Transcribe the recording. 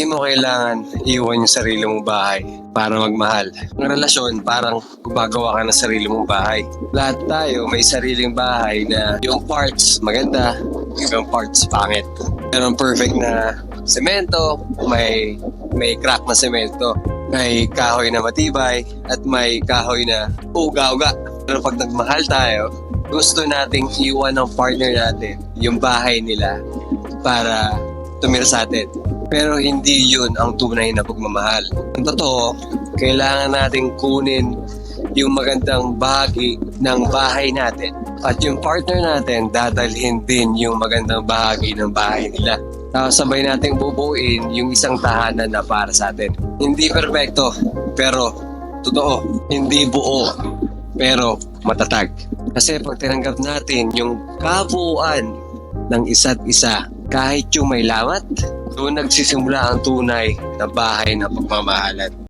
Hindi mo kailangan iwan yung sarili mong bahay para magmahal. Ang relasyon, parang gumagawa ka ng sarili mong bahay. Lahat tayo may sariling bahay na yung parts maganda, yung parts pangit. Meron perfect na semento, may may crack na semento, may kahoy na matibay, at may kahoy na uga-uga. Pero pag nagmahal tayo, gusto nating iwan ng partner natin yung bahay nila para tumira sa atin. Pero hindi yun ang tunay na pagmamahal. Ang totoo, kailangan nating kunin yung magandang bahagi ng bahay natin. At yung partner natin, dadalhin din yung magandang bahagi ng bahay nila. Tapos sabay nating bubuin yung isang tahanan na para sa atin. Hindi perfecto, pero totoo. Hindi buo, pero matatag. Kasi pag tinanggap natin yung kabuuan ng isa't isa, kahit yung may lawat, doon nagsisimula ang tunay na bahay na pagmamahalan.